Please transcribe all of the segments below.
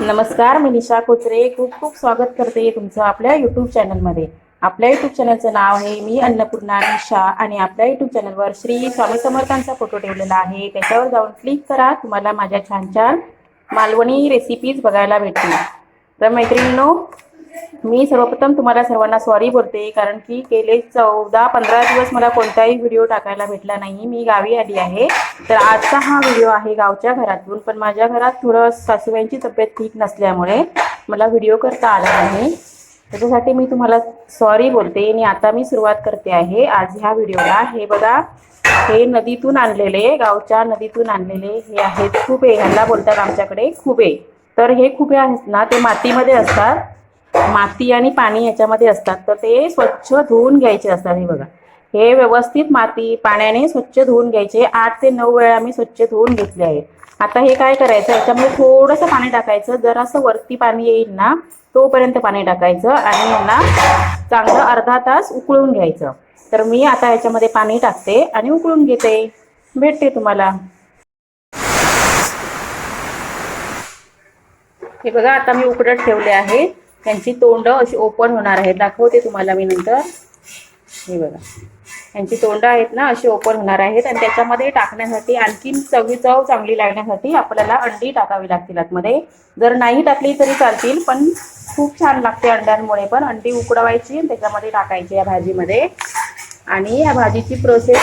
नमस्कार मी निशा कोचरे. खूप खूप स्वागत करते तुमचं आपल्या यूट्यूब चॅनलमध्ये आपल्या यूट्यूब चॅनलचं नाव आहे मी अन्नपूर्णा निशा आणि आपल्या यूट्यूब चॅनलवर श्री स्वामी समर्थांचा फोटो ठेवलेला आहे. त्याच्यावर जाऊन क्लिक करा तुम्हाला माझ्या छान छान मालवणी रेसिपीज बघायला भेटतील. तर मैत्रिणींनो मी सर्वप्रथम तुम्हाला सर्वांना सॉरी बोलते कारण की गेले चौदा पंधरा दिवस मला कोणताही व्हिडिओ टाकायला भेटला नाही. मी गावी आली आहे. तर आजचा हा व्हिडिओ आहे गावच्या घरातून पण माझ्या घरात थोडं सासूबाईंची तब्येत ठीक नसल्यामुळे मला व्हिडिओ करता आला नाही. त्याच्यासाठी मी तुम्हाला सॉरी बोलते आणि आता मी सुरुवात करते आहे आज ह्या व्हिडिओला हे बघा हे नदीतून आणलेले गावच्या नदीतून आणलेले हे आहेत खुबे ह्याला बोलतात आमच्याकडे खुबे तर हे खुबे आहेत ना ते मातीमध्ये असतात. माती आणि पाणी याच्यामध्ये असतात. तर ते स्वच्छ धुवून घ्यायचे असतात हे बघा. हे व्यवस्थित माती पाण्याने स्वच्छ धुवून घ्यायचे. आठ ते नऊ वेळा मी स्वच्छ धुवून घेतले आहे. आता हे काय करायचं? याच्यामध्ये थोडंसं पाणी टाकायचं. जरासं वरती पाणी येईल ना तोपर्यंत पाणी टाकायचं आणि यांना चांगलं अर्धा तास उकळून घ्यायचं. तर मी आता याच्यामध्ये पाणी टाकते आणि उकळून घेते. भेटते तुम्हाला. हे बघा आता मी उकडत ठेवले आहे. त्यांची तोंड अशी ओपन होणार आहेत. दाखवते तुम्हाला मी नंतर. हे बघा. यांची तोंड आहेत ना अशी ओपन होणार आहेत. आणि त्याच्यामध्ये टाकण्यासाठी आणखीन चवी चव चांगली लागण्यासाठी आपल्याला अंडी टाकावी लागतील आतमध्ये. जर नाही टाकली तरी चालतील पण खूप छान लागते अंड्यांमुळे पण. अंडी उकडवायची आणि त्याच्यामध्ये टाकायची या भाजीमध्ये. आणि या भाजीची प्रोसेस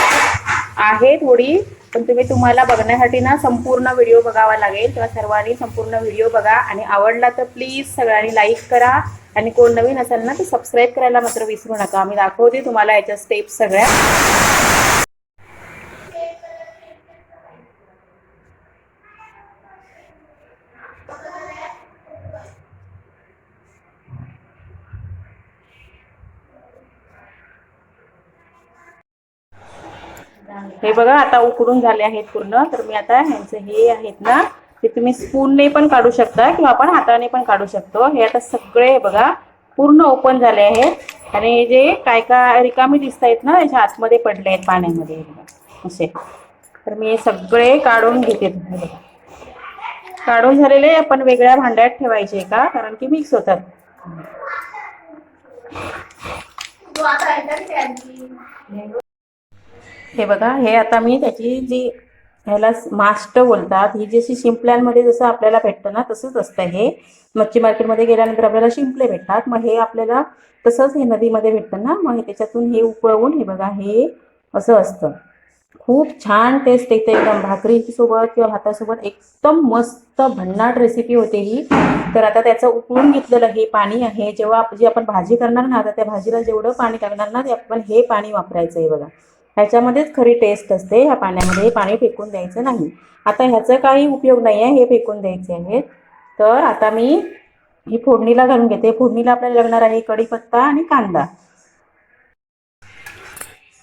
आहे थोडी पण तुम्ही तुम्हाला बघण्यासाठी ना संपूर्ण व्हिडिओ बघावा लागेल. तेव्हा सर्वांनी संपूर्ण व्हिडिओ बघा. आणि आवडला तर प्लीज सगळ्यांनी लाईक करा. आणि कोण नवीन असेल ना तर सबस्क्राईब करायला मात्र विसरू नका. मी दाखवते तुम्हाला याच्या स्टेप्स सगळ्या. हे बघा आता उकडून झाले आहेत पूर्ण. तर मी आता ह्यांचे हे आहेत ना ते तुम्ही स्पूनने पण काढू शकता किंवा आपण हाताने पण काढू शकतो. हे आता सगळे बघा पूर्ण ओपन झाले आहेत. आणि जे काय काय रिकामी दिसत आहेत ना याच्या आतमध्ये पडले आहेत पाण्यामध्ये. असे. तर मी हे सगळे काढून घेते. बघा. काढून झालेले आपण वेगळ्या भांड्यात ठेवायचे का? कारण की मिक्स होतात. हे बघा हे आता मी त्याची जी ह्याला मास्ट बोलतात ही जशी शिंपल्यांमध्ये जसं आपल्याला भेटतं ना तसंच असतं हे. मच्छी मार्केटमध्ये गेल्यानंतर आपल्याला शिंपले भेटतात. मग हे आपल्याला तसंच हे नदीमध्ये भेटतं ना मग त्याच्यातून हे उकळवून हे बघा हे असं असतं. खूप छान टेस्ट येते एकदम. भाकरीसोबत किंवा भातासोबत एकदम मस्त भन्नाट रेसिपी होते ही. तर आता त्याचं उकळून घेतलेलं हे पाणी आहे. जेव्हा आप- जी आपण भाजी करणार ना आता त्या भाजीला जेवढं पाणी लागणार ना ते आपण हे पाणी वापरायचं आहे बघा. ह्याच्यामध्येच खरी टेस्ट असते. ह्या पाण्यामध्ये पाणी फेकून द्यायचं नाही. आता ह्याचा काही उपयोग नाही आहे हे फेकून द्यायचे आहेत. तर आता मी ही फोडणीला घालून घेते. फोडणीला आपल्याला लागणार आहे कढीपत्ता आणि कांदा.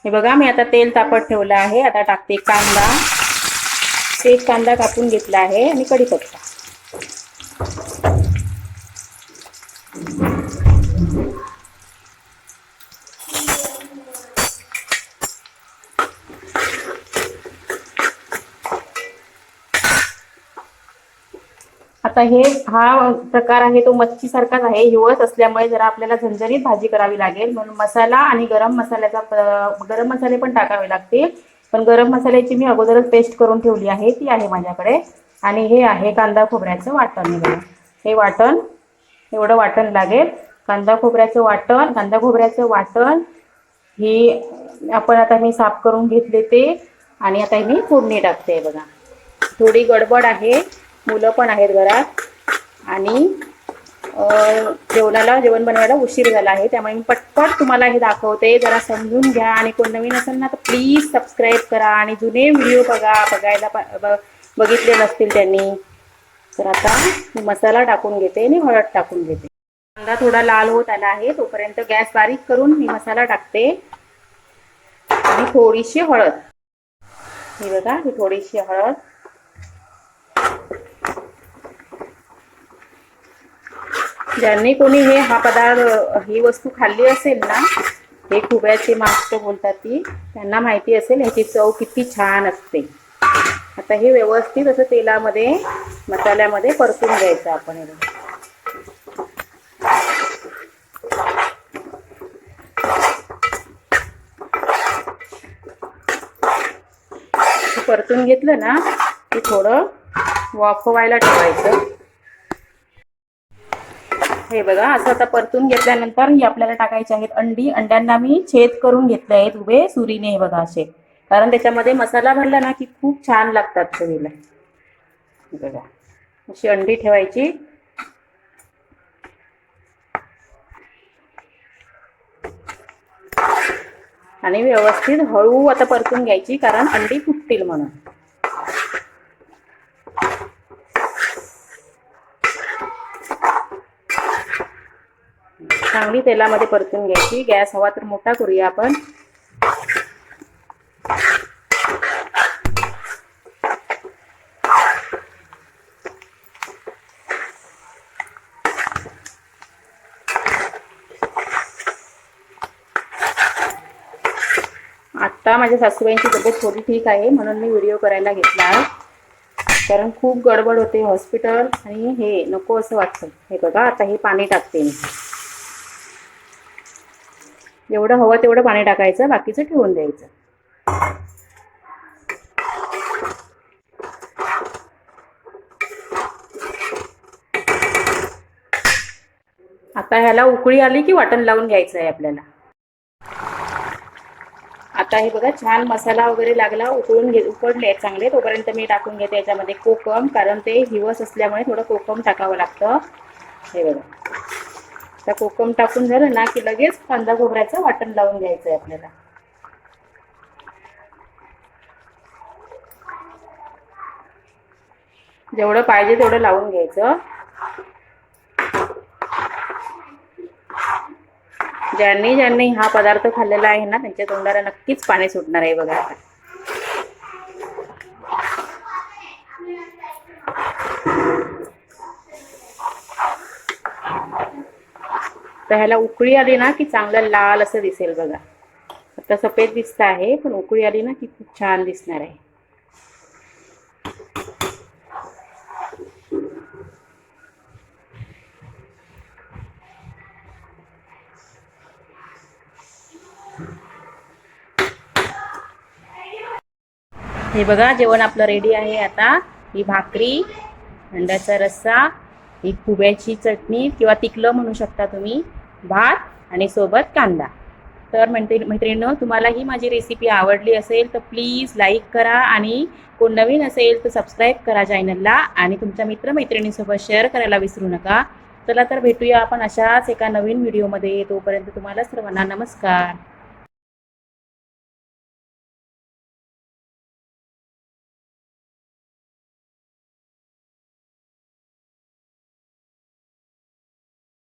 हे बघा मी आता तेल तापत ठेवलं आहे. आता टाकते कांदा. ते कांदा कापून घेतला आहे आणि कढीपत्ता. आता हे हा प्रकार आहे तो मच्छीसारखाच आहे. हिवस असल्यामुळे जरा आपल्याला झणझणीत भाजी करावी लागेल. म्हणून मसाला आणि गरम मसाल्याचा गरम मसाले पण टाकावे लागतील. पण गरम मसाल्याची मी अगोदरच पेस्ट करून ठेवली आहे. ती आहे माझ्याकडे. आणि हे आहे कांदा खोबऱ्याचं वाटण. हे वाटण. एवढं वाटण लागेल. कांदा खोबऱ्याचं वाटण. कांदा खोबऱ्याचं वाटण. ही आपण आता मी साफ करून घेतले ते. आणि आता मी फोडणी टाकते. बघा. थोडी गडबड आहे. मुलं पण आहेत घरात. आणि जेवणाला जेवण बनवायला उशीर झाला आहे. त्यामुळे मी पटपट तुम्हाला हे दाखवते. जरा समजून घ्या. आणि कोण नवीन असेल ना तर प्लीज सबस्क्राईब करा. आणि जुने व्हिडिओ बघा. बघायला प- ब- बघितले नसतील त्यांनी. तर आता मी मसाला टाकून घेते आणि हळद टाकून घेते. कांदा थोडा लाल होत आला आहे. तोपर्यंत गॅस बारीक करून मी मसाला टाकते. आणि थोडीशी हळद. ही बघा ही थोडीशी हळद. ज्यांनी कोणी हे हा पदार्थ ही वस्तू खाल्ली असेल ना हे खुब्याची मास्ट बोलतात ती त्यांना माहिती असेल ह्याची चव किती छान असते. आता हे व्यवस्थित असं तेलामध्ये मसाल्यामध्ये परतून घ्यायचं आपण हे. परतून घेतलं ना की थोडं वाफवायला ठेवायचं. हे बघा असं आता परतून घेतल्यानंतर ही आपल्याला टाकायची आहेत अंडी. अंड्यांना मी छेद करून घेतले आहेत उभे सुरीने हे बघा असे. कारण त्याच्यामध्ये मसाला भरला ना की खूप छान लागतात चवीला. बघा अशी अंडी ठेवायची. आणि व्यवस्थित हळू आता परतून घ्यायची कारण अंडी फुटतील म्हणून. चांगली तेलामध्ये परतून घ्यायची. गॅस हवा तर मोठा करूया आपण. आता माझ्या सासूबाईंची तब्येत थोडी ठीक आहे म्हणून मी व्हिडिओ करायला घेतला. आहे कारण खूप गडबड होते हॉस्पिटल आणि हे नको असं वाटतं. हे बघा आता हे पाणी टाकते मी. जेवढं हवं तेवढं पाणी टाकायचं बाकीचं ठेवून द्यायचं. आता ह्याला उकळी आली की वाटण लावून घ्यायचं आहे आपल्याला. आता हे बघा छान मसाला वगैरे लागला उकळून घे उकडले आहेत चांगले. तोपर्यंत मी टाकून घेते याच्यामध्ये कोकम कारण ते हिवस असल्यामुळे थोडं कोकम टाकावं लागतं. हे बघा. आता कोकम टाकून झालं ना की लगेच कांदा खोबऱ्याचं वाटण लावून घ्यायचं आहे आपल्याला. जेवढं पाहिजे तेवढं लावून घ्यायचं. ज्यांनी ज्यांनी हा पदार्थ खाल्लेला आहे ना त्यांच्या तोंडाला नक्कीच पाणी सुटणार आहे बघा आता. तर ह्याला उकळी आली ना की चांगलं लाल असं दिसेल बघा. आता सफेद दिसत आहे पण उकळी आली ना की खूप छान दिसणार आहे. हे बघा जेवण आपलं रेडी आहे आता. ही भाकरी अंड्याचा रस्सा ही खुब्याची चटणी किंवा तिकलं म्हणू शकता तुम्ही. भात आणि सोबत कांदा. तर म्हणते मैत्रिणींनो तुम्हाला ही माझी रेसिपी आवडली असेल तर प्लीज लाईक करा आणि कोण नवीन असेल तर सबस्क्राईब करा चॅनलला आणि तुमच्या मित्रमैत्रिणींसोबत शेअर करायला विसरू नका. चला तर भेटूया आपण अशाच एका नवीन व्हिडिओमध्ये तोपर्यंत तुम्हाला सर्वांना नमस्कार.